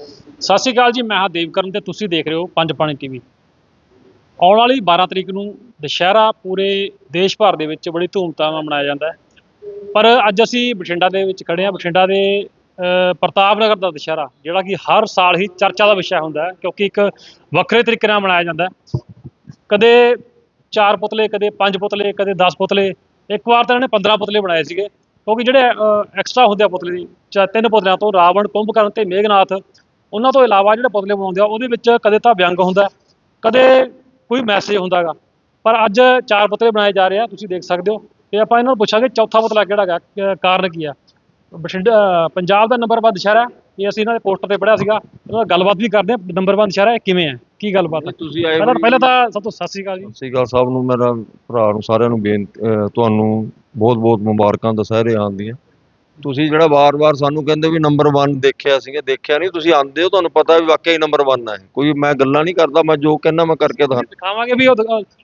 ਸਤਿ ਸ਼੍ਰੀ ਅਕਾਲ ਜੀ ਮੈਂ ਹਾਂ ਦੇਵਕਰਨ ਤੇ ਤੁਸੀਂ ਦੇਖ ਰਹੇ ਹੋ ਪੰਜ ਪਾਣੀ ਟੀਵੀ। ਆਉਣ ਵਾਲੀ 12 ਤਰੀਕ ਨੂੰ ਦੁਸ਼ਹਿਰਾ ਪੂਰੇ ਦੇਸ਼ ਭਰ ਦੇ ਵਿੱਚ ਬੜੀ ਧੂਮਧਾਮ ਨਾਲ ਮਨਾਇਆ ਜਾਂਦਾ ਹੈ। ਪਰ ਅੱਜ ਅਸੀਂ ਬਠਿੰਡਾ ਦੇ ਵਿੱਚ ਖੜੇ ਹਾਂ ਬਠਿੰਡਾ ਦੇ ਅ, ਪ੍ਰਤਾਪ ਨਗਰ ਦਾ ਦੁਸ਼ਹਿਰਾ ਜਿਹੜਾ ਕਿ ਹਰ ਸਾਲ ਹੀ ਚਰਚਾ ਦਾ ਵਿਸ਼ਾ ਹੁੰਦਾ ਹੈ ਕਿਉਂਕਿ ਇੱਕ ਵੱਖਰੇ ਤਰੀਕੇ ਨਾਲ ਮਨਾਇਆ ਜਾਂਦਾ ਹੈ। ਕਦੇ ਚਾਰ ਪੁਤਲੇ ਕਦੇ ਪੰਜ ਪੁਤਲੇ ਕਦੇ 10 ਪੁਤਲੇ ਇੱਕ ਵਾਰ ਤਾਂ ਇਹਨਾਂ ਨੇ 15 ਪੁਤਲੇ ਬਣਾਏ ਸੀਗੇ ਕਿਉਂਕਿ ਜਿਹੜੇ ਐਕਸਟਰਾ ਹੁੰਦੇ ਆ ਪੁਤਲੇ ਦੀ ਚਾ ਤਿੰਨ ਪੁਤਲਿਆਂ ਤੋਂ ਰਾਵਣ ਕੁੰਭਕਰਨ ਤੇ ਮੇਘਨਾਥ ਉਹਨਾਂ ਤੋਂ ਇਲਾਵਾ ਜਿਹੜੇ ਪੁਤਲੇ ਬਣਾਉਂਦੇ ਆ ਉਹਦੇ ਵਿੱਚ ਕਦੇ ਤਾਂ ਵਿਅੰਗ ਹੁੰਦਾ ਕਦੇ ਕੋਈ ਮੈਸੇਜ ਹੁੰਦਾਗਾ ਪਰ ਅੱਜ ਚਾਰ ਪੁਤਲੇ ਬਣਾਏ ਜਾ ਰਹੇ ਆ ਤੁਸੀਂ ਦੇਖ ਸਕਦੇ ਹੋ। ਤੇ ਆਪਾਂ ਇਹਨਾਂ ਨੂੰ ਪੁੱਛਾਂਗੇ ਚੌਥਾ ਪੁਤਲਾ ਕਿਹੜਾ ਹੈਗਾ ਕਾਰਨ ਕੀ ਆ? ਬਠਿੰਡਾ ਪੰਜਾਬ ਦਾ ਨੰਬਰ 1 ਦੁਸ਼ਹਿਰਾ ਇਹ ਅਸੀਂ ਇਹਨਾਂ ਦੇ ਪੋਸਟਰ ਤੇ ਪੜਿਆ ਸੀਗਾ। ਨਾਲ ਗੱਲਬਾਤ ਵੀ ਕਰਦੇ ਆ ਨੰਬਰ 1 ਦੁਸ਼ਹਿਰਾ ਇਹ ਕਿਵੇਂ ਹੈ ਕੀ ਗੱਲਬਾਤ ਹੈ ਤੁਸੀਂ ਆਏ ਪਹਿਲਾਂ ਪਹਿਲਾਂ ਤਾਂ ਸਭ ਤੋਂ ਸਤਿ ਸ਼੍ਰੀ ਅਕਾਲ ਜੀ। ਸਤਿ ਸ਼੍ਰੀ ਅਕਾਲ ਸਾਹਿਬ ਨੂੰ ਮੇਰਾ ਭਰਾ ਨੂੰ ਸਾਰਿਆਂ ਨੂੰ ਬੇਨਤੀ ਤੁਹਾਨੂੰ ਬਹੁਤ ਬਹੁਤ ਮੁਬਾਰਕਾਂ ਦੁਸਹਿਰੇ ਆਉਣ ਦੀਆਂ। ਤੁਸੀਂ ਜਿਹੜਾ ਵਾਰ-ਵਾਰ ਸਾਨੂੰ ਕਹਿੰਦੇ ਵੀ ਨੰਬਰ 1 ਦੇਖਿਆ ਸੀਗਾ ਦੇਖਿਆ ਨਹੀਂ ਤੁਸੀਂ ਆਂਦੇ ਹੋ ਤੁਹਾਨੂੰ ਪਤਾ ਵੀ ਵਾਕਈ ਨੰਬਰ 1 ਹੈ ਕੋਈ ਮੈਂ ਗੱਲਾਂ ਨਹੀਂ ਕਰਦਾ ਮੈਂ ਜੋ ਕਹਿੰਦਾ ਮੈਂ ਕਰਕੇ ਦਿਖਾ ਦਿਖਾਵਾਂਗੇ ਵੀ ਉਹ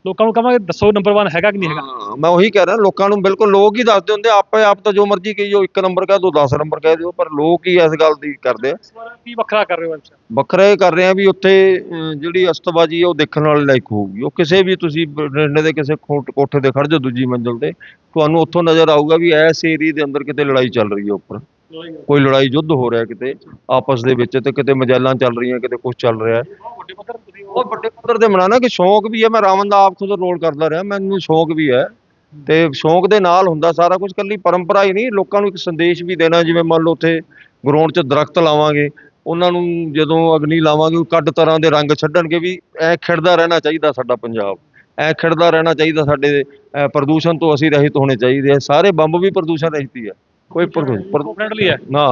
ਲੋਕਾਂ ਨੂੰ ਕਹਾਂਗੇ ਦੱਸੋ ਨੰਬਰ 1 ਹੈਗਾ ਕਿ ਨਹੀਂ ਹੈਗਾ। ਹਾਂ, ਮੈਂ ਉਹੀ ਕਹਿ ਰਿਹਾ ਲੋਕਾਂ ਨੂੰ ਬਿਲਕੁਲ ਲੋਕ ਹੀ ਦੱਸਦੇ ਹੁੰਦੇ ਆਪੇ ਆਪ ਤਾਂ ਜੋ ਮਰਜ਼ੀ ਕਹੀਓ ਇੱਕ ਨੰਬਰ ਕਹਿ ਦੋ 10 ਨੰਬਰ ਕਹਿ ਦਿਓ ਪਰ ਲੋਕ ਹੀ ਇਸ ਗੱਲ ਦੀ ਕਰਦੇ ਆ। ਇਸ ਵਾਰ ਕੀ ਵੱਖਰਾ ਕਰ ਰਹੇ ਹੋ ਅੱਜ? ਵੱਖਰਾ ਇਹ ਕਰ ਰਹੇ ਆ ਵੀ ਉੱਥੇ ਅਹ, ਜਿਹੜੀ ਅਸਤਬਾਜੀ ਹੈ ਉਹ ਦੇਖਣ ਵਾਲੇ ਲਾਇਕ ਹੋਊਗੀ। ਉਹ ਕਿਸੇ ਵੀ ਤੁਸੀਂ ਬਠਿੰਡੇ ਦੇ ਕਿਸੇ ਖੋਟ- ਕੋਠੇ ਤੇ ਖੜ ਜਾਓ ਦੂਜੀ ਮੰਜ਼ਲ ਤੇ ਤੁਹਾਨੂੰ ਉੱਥੋਂ ਨਜ਼ਰ ਆਊਗਾ ਵੀ ਇਸ ਏਰੀਏ ਦੇ ਅੰਦਰ ਕਿਤੇ ਲੜਾਈ ਚੱਲ ਰਹੀ ਹੈ ਉੱਪਰ। ਕੋਈ ਲੜਾਈ ਯੁੱਧ ਹੋ ਰਿਹਾ ਕਿਤੇ, ਆਪਸ ਦੇ ਵਿੱਚ ਤੇ ਕਿਤੇ ਮਜਾਲਾਂ ਚੱਲ ਰਹੀਆਂ, ਕਿਤੇ ਕੁਝ ਚੱਲ ਰਿਹਾ। ਉਹ ਵੱਡੇ ਪੱਧਰ ਤੇ ਮਨਾਣਾ ਕਿ ਸ਼ੌਂਕ ਵੀ ਹੈ, ਮੈਂ ਰਾਵਣ ਦਾ ਆਪ ਖੁਦ ਰੋਲ ਕਰਦਾ ਰਿਹਾ, ਮੈਨੂੰ ਸ਼ੌਂਕ ਵੀ ਹੈ। ਤੇ ਸ਼ੌਂਕ ਦੇ ਨਾਲ ਹੁੰਦਾ ਸਾਰਾ ਕੁਝ ਕੱਲੀ ਪਰੰਪਰਾ ਹੀ ਨਹੀਂ, ਲੋਕਾਂ ਨੂੰ ਇੱਕ ਸੰਦੇਸ਼ ਵੀ ਦੇਣਾ, ਜਿਵੇਂ ਮੰਨ ਲਓ ਉੱਥੇ ਗਰਾਊਂਡ 'ਚ ਦਰਖਤ ਲਾਵਾਂਗੇ, ਉਹਨਾਂ ਨੂੰ ਜਦੋਂ ਅਗਨੀ ਲਾਵਾਂਗੇ, ਉਹ ਕੱਢ ਤਰ੍ਹਾਂ ਦੇ ਰੰਗ ਛੱਡਣਗੇ ਵੀ ਐ ਖਿੜਦਾ ਰਹਿਣਾ ਚਾਹੀਦਾ ਸਾਡਾ ਪੰਜਾਬ, ਐ ਖਿੜਦਾ ਰਹਿਣਾ ਚਾਹੀਦਾ ਸਾਡੇ ਪ੍ਰਦੂਸ਼ਣ ਤੋਂ ਅਸੀਂ ਰਹਿਤ ਹੋਣੇ ਚਾਹੀਦੇ ਆ, ਸਾਰੇ ਬੰਬ ਵੀ ਪ੍ਰਦੂਸ਼ਣ ਰਹਿਤੀ ਹੀ ਆ। ਕੋਈ ਫ੍ਰੈਂਡਲੀ ਹੈ ਨਾ।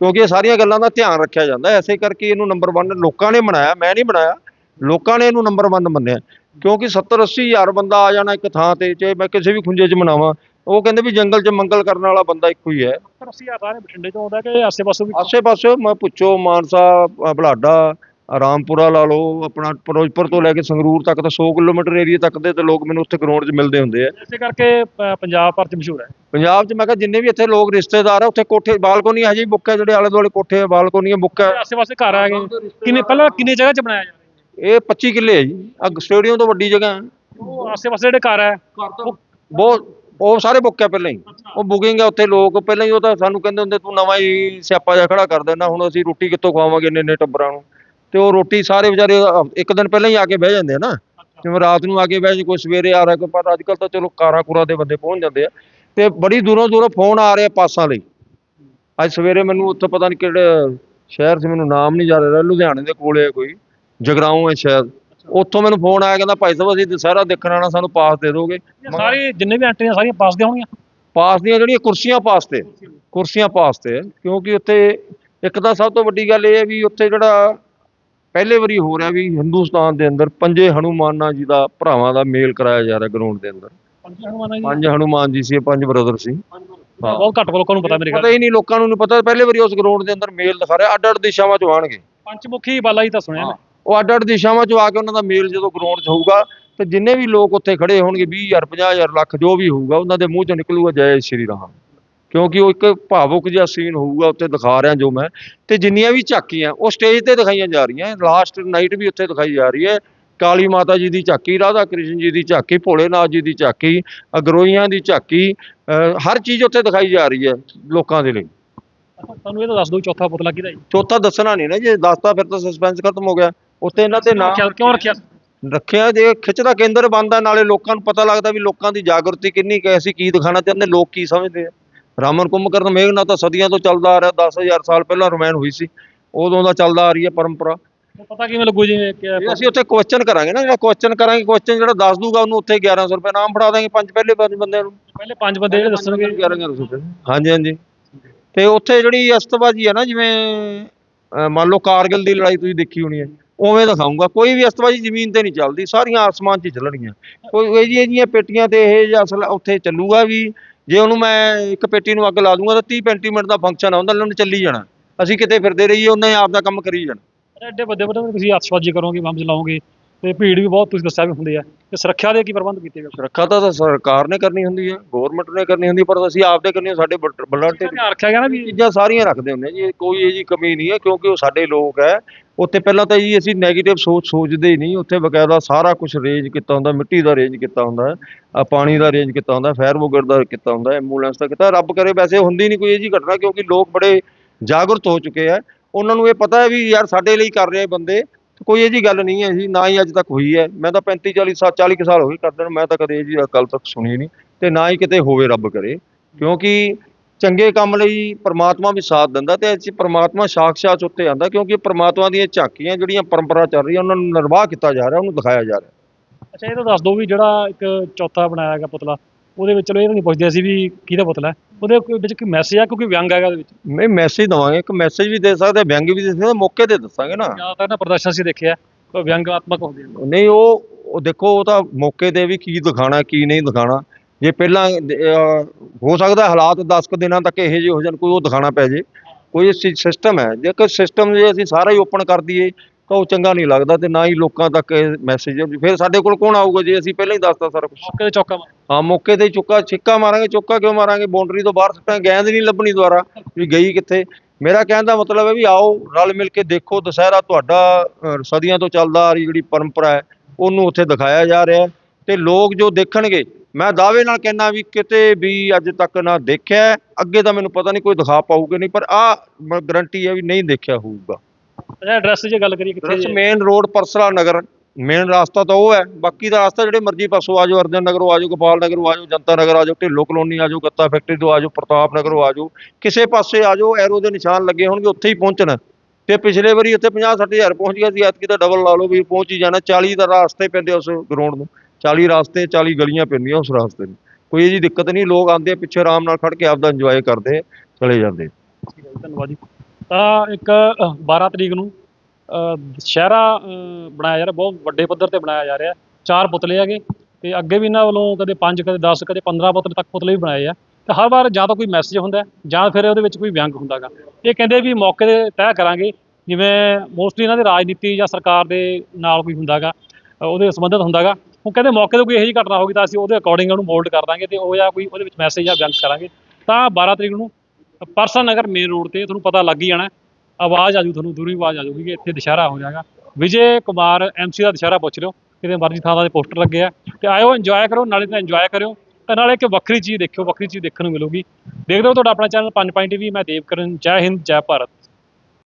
ਕਿਉਂਕਿ ਇਹ ਸਾਰੀਆਂ ਗੱਲਾਂ ਦਾ ਧਿਆਨ ਰੱਖਿਆ ਜਾਂਦਾ। ਐਸੇ ਕਰਕੇ ਇਹਨੂੰ ਨੰਬਰ 1 ਲੋਕਾਂ ਨੇ ਬਣਾਇਆ ਮੈਂ ਨਹੀਂ ਬਣਾਇਆ। ਲੋਕਾਂ ਨੇ ਇਹਨੂੰ ਨੰਬਰ 1 ਮੰਨਿਆ। ਕਿਉਂਕਿ 70 80 ਹਜ਼ਾਰ ਬੰਦਾ ਆ ਜਾਣਾ ਇੱਕ ਥਾਂ ਤੇ ਚਾਹੇ ਮੈਂ ਕਿਸੇ ਵੀ ਖੁੰਝੇ 'ਚ ਮਨਾਵਾਂ ਉਹ ਕਹਿੰਦੇ ਵੀ ਜੰਗਲ 'ਚ ਮੰਗਲ ਕਰਨ ਵਾਲਾ ਬੰਦਾ ਇੱਕੋ ਹੀ ਹੈ। ਪਰ ਅਸੀਂ ਆ ਸਾਰੇ ਬਠਿੰਡੇ ਤੋਂ ਆਉਂਦਾ ਕਿ ਆਸੇ ਪਾਸੋਂ ਵੀ? ਆਸੇ ਪਾਸੇ ਮੈਂ ਪੁੱਛੋ ਮਾਨਸਾ ਬਲਾਡਾ ਰਾਮਪੁਰਾ ਲਾ ਲਓ ਆਪਣਾ ਫਿਰੋਜ਼ਪੁਰ ਤੋਂ ਲੈ ਕੇ ਸੰਗਰੂਰ ਤੱਕ ਤਾਂ 100 ਕਿਲੋਮੀਟਰ ਏਰੀਆ ਤੱਕ ਦੇ ਤੇ ਲੋਕ ਮੈਨੂੰ ਉੱਥੇ ਗਰਾਊਂਡ 'ਚ ਮਿਲਦੇ ਹੁੰਦੇ ਆ। ਇਸੇ ਕਰਕੇ ਪ- ਪੰਜਾਬ ਭਰ ਚ ਮਸ਼ਹੂਰ ਹੈ। ਪੰਜਾਬ 'ਚ ਮੈਂ ਕਿਹਾ ਜਿੰਨੇ ਵੀ ਇੱਥੇ ਲੋਕ ਰਿਸ਼ਤੇਦਾਰ ਆ ਉੱਥੇ ਕੋਠੇ ਬਾਲਕੋਨੀ ਹਜੇ ਵੀ ਬੁੱਕ ਹੈ ਜਿਹੜੇ ਆਲੇ ਦੁਆਲੇ ਕੋਠੇ ਆ ਬਾਲਕੋਨੀਆਂ ਬੁੱਕ ਹੈ। ਆਸੇ ਪਾਸੇ ਘਰ ਆ ਗਏ। ਕਿੰਨੇ ਪਹਿਲਾਂ ਕਿੰਨੇ ਜਗ੍ਹਾ ਚ ਬਣਾਇਆ ਜਾ ਰਿਹਾ ਇਹ 25 ਕਿੱਲੇ ਹੈ ਜੀ। ਅੱਗ ਸਟੇਡੀਅਮ ਤੋਂ ਵੱਡੀ ਜਗ੍ਹਾ ਹੈ। ਉਹ ਆਸੇ ਪਾਸੇ ਜਿਹੜੇ ਘਰ ਹੈ। ਉਹ ਬਹੁਤ ਉਹ ਸਾਰੇ ਬੁੱਕ ਹੈ ਪਹਿਲਾਂ ਹੀ। ਉਹ ਬੁਕਿੰਗ ਹੈ ਉੱਥੇ ਲੋਕ। ਪਹਿਲਾਂ ਹੀ ਉਹ ਤਾਂ ਸਾਨੂੰ ਕਹਿੰਦੇ ਹੁੰਦੇ ਤੂੰ ਨਵਾਂ ਹੀ ਸਿਆਪਾ ਜਿਹਾ ਖੜਾ ਕਰ ਦੇਣਾ। ਹੁਣ ਅਸੀਂ ਰੋਟੀ ਕਿੱਥੋਂ ਖਵਾਵਾਂਗੇ ਇੰਨੇ ਇੰਨੇ ਟੱਬਰਾਂ ਨੂੰ? ਤੇ ਉਹ ਰੋਟੀ ਸਾਰੇ ਵਿਚਾਰੇ ਇੱਕ ਦਿਨ ਪਹਿਲਾਂ ਹੀ ਆ ਕੇ ਬਹਿ ਜਾਂਦੇ ਆ ਨਾ। ਜਿਵੇਂ ਰਾਤ ਨੂੰ ਆ ਕੇ ਬਹਿ ਜੇ ਕੋਈ ਸਵੇਰੇ ਆ ਰਿਹਾ ਕੋਈ ਪਰ ਅੱਜ ਕੱਲ ਤਾਂ ਚਲੋ ਕਾਰਾਂ ਕੁਰਾਂ ਦੇ ਬੰਦੇ ਪਹੁੰਚ ਜਾਂਦੇ ਆ। ਤੇ ਬੜੀ ਦੂਰੋਂ ਦੂਰੋਂ ਫੋਨ ਆ ਰਹੇ ਆ ਪਾਸਾਂ ਲਈ। ਅੱਜ ਸਵੇਰੇ ਮੈਨੂੰ ਉੱਥੇ ਪਤਾ ਨਹੀਂ ਕਿਹੜੇ ਸ਼ਹਿਰ ਸੀ ਮੈਨੂੰ ਨਾਮ ਨਹੀਂ ਯਾਦ ਆ ਰਿਹਾ ਲੁਧਿਆਣੇ ਦੇ ਕੋਲੇ ਹੈ ਕੋਈ ਜਗਰਾਉਂ ਹੈ ਸ਼ਾਇਦ ਉੱਥੋਂ ਮੈਨੂੰ ਫੋਨ ਆਇਆ ਕਹਿੰਦਾ ਭਾਈ ਸਾਹਿਬ ਅਸੀਂ ਦੁਸਹਿਰਾ ਦੇਖਣ ਆਉਣਾ ਸਾਨੂੰ ਪਾਸ ਦੇ ਇਹ ਸਾਰੀ ਜਿੰਨੇ ਵੀ ਐਂਟਰੀਆਂ ਸਾਰੀਆਂ ਪਾਸ ਦੀਆਂ ਹੋਣਗੀਆਂ? ਪਾਸ ਦੀਆਂ ਜਿਹੜੀਆਂ ਕੁਰਸੀਆਂ ਪਾਸ ਤੇ ਕੁਰਸੀਆਂ। ਪਾਸ ਤੇ ਹੈ, ਕਿਉਂਕਿ ਉੱਥੇ ਇੱਕ ਤਾਂ ਸਭ ਤੋਂ ਵੱਡੀ ਗੱਲ ਇਹ ਹੈ ਵੀ ਉੱਥੇ ਜਿਹੜਾ ਪਹਿਲੇ ਵਾਰੀ ਹੋ ਰਿਹਾ ਵੀ ਹਿੰਦੁਸਤਾਨ ਦੇ ਅੰਦਰ ਪੰਜੇ ਹਨੂਮਾਨਾਂ ਜੀ ਦਾ ਭਰਾਵਾਂ ਦਾ ਮੇਲ ਕਰਾਇਆ ਜਾ ਰਿਹਾ ਗਰਾਊਂਡ ਦੇ ਅੰਦਰ। ਪੰਜ ਹਨੂਮਾਨਾਂ ਜੀ? ਪੰਜ ਹਨੂਮਾਨ ਜੀ ਸੀ ਇਹ ਪੰਜ ਬ੍ਰਦਰ ਸੀ। ਹਾਂ। ਬਹੁਤ ਘੱਟ ਲੋਕਾਂ ਨੂੰ ਪਤਾ ਮੇਰੇ ਪਤਾ ਖਿਆਲ ਹੀ ਨਹੀਂ ਲੋਕਾਂ ਨੂੰ ਨਹੀਂ ਪਤਾ। ਪਹਿਲੇ ਵਾਰੀ ਉਸ ਗਰਾਊਂਡ ਦੇ ਅੰਦਰ ਮੇਲ ਦਿਖਾ ਰਿਹਾ। ਅੱਡ ਅੱਡ ਦਿਸ਼ਾਵਾਂ ਚੋਂ ਆਣਗੇ ਪੰਚਮੁਖੀ ਬਾਲਾ ਜੀ ਤਾਂ ਸੁਣਿਆ ਮੈਂ। ਉਹ ਅੱਡ ਅੱਡ ਦਿਸ਼ਾਵਾਂ ਚੋਂ ਆ ਕੇ ਉਹਨਾਂ ਦਾ ਮੇਲ ਜਦੋਂ ਗਰਾਊਂਡ 'ਚ ਹੋਊਗਾ ਤੇ ਜਿੰਨੇ ਵੀ ਲੋਕ ਉੱਥੇ ਖੜੇ ਹੋਣਗੇ 20000 50000 ਲੱਖ ਜੋ ਵੀ ਹੋਊਗਾ ਉਹਨਾਂ ਦੇ ਮੂੰਹ 'ਚੋਂ ਨਿਕਲੂਗਾ ਜੈ ਸ਼੍ਰੀ ਰਾਮ। ਕਿਉਂਕਿ ਉਹ ਇੱਕ ਭਾਵੁਕ ਜਿਹਾ ਸੀਨ ਹੋਊਗਾ ਉੱਥੇ ਦਿਖਾ ਰਿਹਾ ਜੋ ਮੈਂ। ਤੇ ਜਿੰਨੀਆਂ ਵੀ ਝਾਕੀਆਂ ਉਹ ਸਟੇਜ ਤੇ ਦਿਖਾਈਆਂ ਜਾ ਰਹੀਆਂ। ਲਾਸਟ ਨਾਈਟ ਵੀ ਉੱਥੇ ਦਿਖਾਈ ਜਾ ਰਹੀ ਹੈ। ਕਾਲੀ ਮਾਤਾ ਜੀ ਦੀ ਝਾਕੀ ਰਾਧਾ ਕ੍ਰਿਸ਼ਨ ਜੀ ਦੀ ਝਾਕੀ ਭੋਲੇਨਾਥ ਜੀ ਦੀ ਝਾਕੀ ਅਗਰੋਈਆਂ ਦੀ ਝਾਕੀ ਹਰ ਚੀਜ਼ ਉੱਥੇ ਦਿਖਾਈ ਜਾ ਰਹੀ ਹੈ ਲੋਕਾਂ ਦੇ ਲਈ। ਤੁਹਾਨੂੰ ਇਹ ਤਾਂ ਦੱਸ ਦਿਓ ਚੌਥਾ ਪੁਤਲਾ ਕਿਹਦਾ ਜੀ। ਚੌਥਾ ਦੱਸਣਾ ਨਹੀਂ ਨਾ ਜੇ ਦੱਸਤਾ ਫਿਰ ਤਾਂ ਸਸਪੈਂਸ ਖਤਮ ਹੋ ਗਿਆ। ਉੱਥੇ ਇਹਨਾਂ ਤੇ ਨਾਮ ਕਿਉਂ ਰੱਖਿਆ? ਰੱਖਿਆ ਜੇ ਖਿੱਚ ਦਾ ਕੇਂਦਰ ਬਣਦਾ ਨਾਲੇ ਲੋਕਾਂ ਨੂੰ ਪਤਾ ਲੱਗਦਾ ਵੀ ਲੋਕਾਂ ਦੀ ਜਾਗਰਤੀ ਕਿੰਨੀ ਕੁ ਹੈ। ਅਸੀਂ ਕੀ ਦਿਖਾਣਾ ਚਾਹੁੰਦੇ ਲੋਕ ਕੀ ਸਮਝਦੇ ਆ। ਰਾਮਨ ਕੁੰਭਕਰਨ ਮੇਘਨਾਥ ਤਾਂ ਸਦੀਆਂ ਤੋਂ ਚੱਲਦਾ ਆ ਰਿਹਾ 10000 ਸਾਲ ਪਹਿਲਾਂ ਰਮਾਇਣ ਹੋਈ ਸੀ ਉਦੋਂ ਦਾ ਚੱਲਦਾ ਆ ਰਹੀ ਹੈ ਪਰੰਪਰਾ। ਪਤਾ ਕਿਵੇਂ ਲੱਗੂ ਜੀ ਇਹ ਅਸੀਂ ਉੱਥੇ ਕੁਐਸਚਨ ਕਰਾਂਗੇ ਨਾ ਜਿਹੜਾ ਕੁਐਸਚਨ ਕਰਾਂਗੇ ਕੁਐਸਚਨ ਜਿਹੜਾ ਦੱਸ ਦੂਗਾ ਉਹਨੂੰ ਉੱਥੇ 1100 ਰੁਪਏ ਨਾਮ ਫੜਾ ਦਾਂਗੇ ਪੰਜ ਪਹਿਲੇ ਪੰਜ ਬੰਦਿਆਂ ਨੂੰ। ਪਹਿਲੇ ਪੰਜ ਬੰਦੇ ਜਿਹੜੇ ਦੱਸਣਗੇ। 1100 ਰੁਪਏ। ਹਾਂਜੀ ਹਾਂਜੀ। ਤੇ ਉੱਥੇ ਜਿਹੜੀ ਅਸਤਬਾਜੀ ਹੈ ਨਾ ਜਿਵੇਂ ਮੰਨ ਲਓ ਕਾਰਗਿਲ ਦੀ ਲੜਾਈ ਤੁਸੀਂ ਦੇਖੀ ਹੋਣੀ ਹੈ ਉਵੇਂ ਦਿਖਾਊਂਗਾ। ਕੋਈ ਵੀ ਅਸਤਬਾਜੀ ਜ਼ਮੀਨ ਤੇ ਨਹੀਂ ਚੱਲਦੀ ਸਾਰੀਆਂ ਆਸਮਾਨ 'ਚ ਚੱਲਣਗੀਆਂ। ਕੋਈ ਇਹ ਜਿਹੀਆਂ ਪੇਟੀਆਂ ਤੇ ਇਹ ਅਸਲ ਉੱਥੇ ਚੱਲੂਗਾ ਵੀ ਜੇ ਉਹਨੂੰ ਮੈਂ ਇੱਕ ਪੇਟੀ ਨੂੰ ਅੱਗ ਲਾ ਦੂੰਗਾ ਤਾਂ 30 35 ਮਿੰਟ ਦਾ ਫੰਕਸ਼ਨ ਆਉਂਦਾ ਉਹਨੇ ਚੱਲੀ ਜਾਣਾ। ਅਸੀਂ ਕਿਤੇ ਫਿਰਦੇ ਰਹੀਏ ਉਹਨੇ ਆਪ ਦਾ ਕੰਮ ਕਰੀ ਜਾਣਾ। ਐਡੇ ਵੱਡੇ ਵੱਡੇ ਤੁਸੀਂ ਆਤਸ਼ਬਾਜ਼ੀ ਕਰੋਗੇ ਬੰਬ ਚਲਾਓਗੇ ਤੇ ਭੀੜ ਵੀ ਬਹੁਤ ਤੁਸੀਂ ਦੱਸਿਆ ਵੀ ਹੁੰਦੀ ਹੈ ਤੇ ਸੁਰੱਖਿਆ ਦੇ ਕੀ ਪ੍ਰਬੰਧ ਕੀਤੇ ਗਏ? ਸੁਰੱਖਿਆ ਤਾਂ ਤਾਂ ਸਰਕਾਰ ਨੇ ਕਰਨੀ ਹੁੰਦੀ ਹੈ ਗਵਰਨਮੈਂਟ ਨੇ ਕਰਨੀ ਹੁੰਦੀ ਪਰ ਅਸੀਂ ਆਪਦੇ ਕਰਨੀ ਸਾਡੇ ਬਲੱਡ ਤੇ ਰੱਖਿਆ ਗਿਆ ਨਾ ਵੀ ਚੀਜ਼ਾਂ ਸਾਰੀਆਂ ਰੱਖਦੇ ਹੁੰਦੇ ਆ ਜੀ ਕੋਈ ਇਹ ਜੀ ਕਮੀ ਨਹੀਂ ਹੈ ਕਿਉਂਕਿ ਉਹ ਸਾਡੇ ਲੋਕ ਹੈ ਉੱਥੇ ਪਹਿਲਾਂ ਤਾਂ ਜੀ ਅਸੀਂ 네ਗੇਟਿਵ ਸੋਚ ਸੋਚਦੇ ਹੀ ਨਹੀਂ, ਉੱਥੇ ਬਕਾਇਦਾ ਸਾਰਾ ਕੁਝ ਅਰੇਂਜ ਕੀਤਾ ਹੁੰਦਾ, ਮਿੱਟੀ ਦਾ ਅਰੇਂਜ ਕੀਤਾ ਹੁੰਦਾ ਆ ਪਾਣੀ ਦਾ ਅਰੇਂਜ ਕੀਤਾ ਹੁੰਦਾ ਫਾਇਰ ਬ੍ਰਿਗੇਡ ਦਾ ਕੀਤਾ ਹੁੰਦਾ ਐਂਬੂਲੈਂਸ ਦਾ ਕੀਤਾ, ਰੱਬ ਕਰੇ ਵੈਸੇ ਹੁੰਦੀ ਨਹੀਂ ਕੋਈ ਇਹ ਜੀ ਘਟਨਾ ਕਿਉਂਕਿ ਲੋਕ ਬੜੇ ਜਾਗਰੂਕ ਹੋ ਚੁੱਕੇ ਆ। ਉਹਨਾਂ ਨੂੰ ਇਹ ਪਤਾ ਹੈ ਵੀ ਯਾਰ ਸਾਡੇ ਲਈ ਕਰ ਰਹੇ ਬੰਦੇ, ਕੋਈ ਇਹ ਜੀ ਗੱਲ ਨਹੀਂ ਹੈ ਜੀ, ਨਾ ਹੀ ਅੱਜ ਤੱਕ ਹੋਈ ਹੈ। ਮੈਂ ਤਾਂ 35 40 ਸਾਲ 40 ਕੁ ਸਾਲ ਹੋ ਗਏ ਕਰਦੇ ਨੂੰ, ਮੈਂ ਤਾਂ ਕਦੇ ਇਹ ਜੀ ਗੱਲ ਤੱਕ ਸੁਣੀ ਨਹੀਂ ਤੇ ਨਾ ਹੀ ਕਿਤੇ ਹੋਵੇ ਰੱਬ ਕਰੇ। ਕਿਉਂਕਿ ਚੰਗੇ ਕੰਮ ਲਈ ਪ੍ਰਮਾਤਮਾ ਵੀ ਸਾਥ ਦਿੰਦਾ ਤੇ ਅਸੀਂ ਪ੍ਰਮਾਤਮਾ ਸਾਖਸ਼ਾਤ ਉੱਤੇ ਆਂਦਾ ਕਿਉਂਕਿ ਪ੍ਰਮਾਤਮਾ ਦੀਆਂ ਝਾਕੀਆਂ ਜਿਹੜੀਆਂ ਪਰੰਪਰਾ ਚੱਲ ਰਹੀਆਂ ਉਹਨਾਂ ਨੂੰ ਨਿਰਵਾਹ ਕੀਤਾ ਜਾ ਰਿਹਾ ਉਹਨੂੰ ਦਿਖਾਇਆ ਜਾ ਰਿਹਾ। ਅੱਛਾ ਇਹ ਤਾਂ ਦੱਸ ਦਿਓ ਵੀ ਜਿਹੜਾ ਇੱਕ ਚੌਥਾ ਬਣਾਇਆ ਗਿਆ ਪੁਤਲਾ ਉਹਦੇ ਵਿੱਚ ਚਲੋ ਇਹ ਨਹੀਂ ਪੁੱਛਦੇ ਅਸੀਂ ਵੀ ਕਿਹਦਾ ਪੁਤਲਾ ਉਹਦੇ ਵਿੱਚ ਕੋਈ ਮੈਸੇਜ ਆ ਕਿਉਂਕਿ ਵਿਅੰਗ ਹੈਗਾ ਉਹਦੇ ਵਿੱਚ। ਮੈਂ ਮੈਸੇਜ ਦਵਾਂਗੇ ਇੱਕ ਮੈਸੇਜ ਵੀ ਦੇ ਸਕਦੇ ਵਿਅੰਗ ਵੀ ਦੇ ਸਕਦੇ ਮੌਕੇ ਤੇ ਦੱਸਾਂਗੇ ਨਾ। ਜ਼ਿਆਦਾਤਰ ਨਾ ਪ੍ਰਦਰਸ਼ਨ ਅਸੀਂ ਦੇਖਿਆ ਕੋਈ ਵਿਅੰਗਾਤਮਕ ਹੁੰਦੇ ਨਹੀਂ ਉਹ ਉਹ ਦੇਖੋ ਉਹ ਤਾਂ ਮੌਕੇ ਤੇ ਵੀ ਕੀ ਦਿਖਾਣਾ ਕੀ ਨਹੀਂ ਦਿਖਾਣਾ। ਜੇ ਪਹਿਲਾਂ ਅਹ, ਹੋ ਸਕਦਾ ਹਾਲਾਤ 10 ਕੁ ਦਿਨਾਂ ਤੱਕ ਇਹੋ ਜਿਹੇ ਹੋ ਜਾਣ ਕੋਈ ਉਹ ਦਿਖਾਣਾ ਪੈ ਜੇ। ਕੋਈ ਸਿਸਟਮ ਹੈ। ਜੇਕਰ ਸਿਸਟਮ ਜੇ ਅਸੀਂ ਸਾਰਾ ਹੀ ਓਪਨ ਕਰ ਦਈਏ ਤਾਂ ਉਹ ਚੰਗਾ ਨਹੀਂ ਲੱਗਦਾ ਤੇ ਨਾ ਹੀ ਲੋਕਾਂ ਤੱਕ ਇਹ ਮੈਸੇਜ ਫਿਰ ਸਾਡੇ ਕੋਲ ਕੌਣ ਆਊਗਾ ਜੇ ਅਸੀਂ ਪਹਿਲਾਂ ਹੀ ਦੱਸਤਾ ਸਾਰਾ ਕੁਝ ਮੌਕੇ ਤੇ ਚੌਕਾ ਮਾਰ ਹਾਂ ਮੌਕੇ ਤੇ ਹੀ ਚੁੱਕਾ ਛਿੱਕਾ ਮਾਰਾਂਗੇ ਚੁੱਕਾ ਕਿਉਂ ਮਾਰਾਂਗੇ? ਬਾਉਂਡਰੀ ਤੋਂ ਬਾਹਰ ਸੱਟਾਂ ਗੇਂਦ ਨਹੀਂ ਲੱਭਣੀ ਦੁਆਰਾ ਵੀ ਗਈ ਕਿੱਥੇ? ਮੇਰਾ ਕਹਿਣ ਦਾ ਮਤਲਬ ਹੈ ਵੀ ਆਓ ਰਲ ਮਿਲ ਕੇ ਦੇਖੋ ਦੁਸਹਿਰਾ ਤੁਹਾਡਾ ਅਹ, ਸਦੀਆਂ ਤੋਂ ਚੱਲਦਾ ਆ ਰਹੀ ਜਿਹੜੀ ਪਰੰਪਰਾ ਹੈ ਉਹਨੂੰ ਉੱਥੇ ਦਿਖਾਇਆ ਜਾ ਰਿਹਾ ਹੈ ਤੇ ਲੋਕ ਜੋ ਦੇਖਣਗੇ ਮੈਂ ਦਾਅਵੇ ਨਾਲ ਕਹਿਣਾ ਵੀ ਕਿਤੇ ਵੀ ਅੱਜ ਤੱਕ ਨਾ ਦੇਖਿਆ। ਅੱਗੇ ਤਾਂ ਮੈਨੂੰ ਪਤਾ ਨਹੀਂ ਕੋਈ ਦਿਖਾ ਪਾਊਗੇ ਨਹੀਂ ਪਰ ਆ ਗਰੰਟੀ ਹੈ ਵੀ ਨਹੀਂ ਦੇਖਿਆ ਹੋਊਗਾ। ਅੱਛਾ ਐਡਰੈਸ ਜੇ ਗੱਲ ਕਰੀਏ ਕਿੱਥੇ ਜੇ? Main road Parsra Nagar main ਰਾਸਤਾ ਤਾਂ ਉਹ ਹੈ। ਬਾਕੀ ਦਾ ਰਾਸਤਾ ਜਿਹੜੇ ਮਰਜ਼ੀ ਪਾਸੋਂ ਆ ਜਾਓ ਅਰਜਨ ਨਗਰੋਂ ਆ ਜਾਓ ਗੋਪਾਲ ਨਗਰੋਂ ਆ ਜਾਓ ਜਨਤਾ ਨਗਰ ਆ ਜਾਓ ਢਿੱਲੋਂ ਕਲੋਨੀ ਆ ਜਾਓ ਗੱਤਾ ਫੈਕਟਰੀ ਤੋਂ ਆ ਜਾਓ ਪ੍ਰਤਾਪ ਨਗਰੋਂ ਆ ਜਾਓ ਕਿਸੇ ਪਾਸੇ ਆ ਜਾਓ ਐਰੋ ਦੇ ਨਿਸ਼ਾਨ ਲੱਗੇ ਹੋਣਗੇ ਉੱਥੇ ਹੀ ਪਹੁੰਚਣਾ। ਤੇ ਪਿਛਲੇ ਵਾਰੀ ਇੱਥੇ 50 ਹਜ਼ਾਰ ਪਹੁੰਚ ਗਿਆ ਸੀ ਐਤਕੀ ਤਾਂ ਡਬਲ ਲਾ ਲਓ ਵੀ ਪਹੁੰਚ ਹੀ ਜਾਣਾ। 40 ਦਾ ਰਾਸਤੇ ਪੈਂਦੇ ਉਸ ਗਰਾਊਂਡ ਨੂੰ। 40 ਰਾਸਤੇ 40 ਗਲੀਆਂ ਪੈਂਦੀਆਂ ਉਸ ਰਾਸਤੇ ਨੂੰ। ਕੋਈ ਇਹ ਜੀ ਦਿੱਕਤ ਨਹੀਂ ਲੋਕ ਆਉਂਦੇ ਪਿੱਛੇ ਆਰਾਮ ਨਾਲ ਖੜ ਕੇ ਆਪਦਾ ਇੰਜੋਏ ਕਰਦੇ ਚਲੇ ਜਾਂਦੇ। ਧੰਨਵਾਦ ਜੀ। ਤਾਂ ਇੱਕ ਅਹ, 12 ਤਰੀਕ ਨੂੰ ਸ਼ਹਿਰਾ ਬਣਾਇਆ ਜਾ ਰਿਹਾ ਬਹੁਤ ਵੱਡੇ ਪੱਧਰ ਤੇ ਬਣਾਇਆ ਜਾ ਰਿਹਾ। ਚਾਰ ਪੁਤਲੇ ਹੈਗੇ ਤੇ ਅੱਗੇ ਵੀ ਇਹਨਾਂ ਵੱਲੋਂ ਕਦੇ 5 ਕਦੇ 10 ਕਦੇ 15 ਪੁਤਲੇ ਤੱਕ ਪੁਤਲੇ ਵੀ ਬਣਾਏ ਆ। ਤੇ ਹਰ ਵਾਰ ਜਾਂ ਤਾਂ ਕੋਈ ਮੈਸੇਜ ਹੁੰਦਾ ਜਾਂ ਫਿਰ ਉਹਦੇ ਵਿੱਚ ਕੋਈ ਵਿਅੰਗ ਹੁੰਦਾਗਾ। ਇਹ ਕਹਿੰਦੇ ਵੀ ਮੌਕੇ ਤੇ ਤੈਅ ਕਰਾਂਗੇ ਜਿਵੇਂ ਮੋਸਟਲੀ ਇਹਨਾਂ ਦੇ ਰਾਜਨੀਤੀ ਜਾਂ ਸਰਕਾਰ ਦੇ ਨਾਲ ਕੋਈ ਹੁੰਦਾਗਾ ਅਹ, ਉਹਦੇ ਸੰਬੰਧਿਤ ਹੁੰਦਾਗਾ। ਉਹ ਕਹਿੰਦੇ ਮੌਕੇ ਤੇ ਕੋਈ ਇਹੋ ਜਿਹੀ ਘਟਨਾ ਹੋਗੀ ਤਾਂ ਅਸੀਂ ਉਹਦੇ ਅਕੋਰਡਿੰਗ ਉਹਨੂੰ ਮੋਲਡ ਕਰ ਦਾਂਗੇ ਤੇ ਉਹ ਜਾਂ ਕੋਈ ਉਹਦੇ ਵਿੱਚ ਮੈਸੇਜ ਜਾਂ ਵਿਅੰਗ ਕਰਾਂਗੇ। ਤਾਂ 12 ਤਰੀਕ ਨੂੰ ਪਰਸਨ ਨਗਰ ਮੇਨ ਰੋਡ ਤੇ ਤੁਹਾਨੂੰ ਪਤਾ ਲੱਗ ਹੀ ਜਾਣਾ ਹੈ। ਆਵਾਜ਼ ਆਜੂ ਤੁਹਾਨੂੰ, ਦੂਰੀ ਆਵਾਜ਼ ਆਜੂਗੀ ਕਿ ਇੱਥੇ ਦੁਸ਼ਹਿਰਾ ਹੋ ਜਾਏਗਾ ਵਿਜੇ ਕੁਮਾਰ ਐਮਸੀ ਦਾ ਦੁਸ਼ਹਿਰਾ ਪੁੱਛ ਲਿਓ, ਕਿਤੇ ਮਰਜ਼ੀ ਥਾਂ ਦਾ ਪੋਸਟਰ ਲੱਗੇ ਆ। ਤੇ ਆਇਓ ਇੰਜੋਏ ਕਰੋ, ਨਾਲੇ ਤਾਂ ਇੰਜੋਏ ਕਰਿਓ। ਤੇ ਨਾਲੇ ਇੱਕ ਵੱਖਰੀ ਚੀਜ਼ ਦੇਖਿਓ, ਵੱਖਰੀ ਚੀਜ਼ ਦੇਖਣ ਨੂੰ ਮਿਲੂਗੀ। ਦੇਖਦੇ ਹੋ ਤੁਹਾਡਾ ਆਪਣਾ ਚੈਨਲ ਪੰਜ ਪੰਜ ਟੀਵੀ ਮੈਂ ਦੇਵਕਰਨ ਜੈ ਹਿੰਦ, ਜੈ ਭਾਰਤ।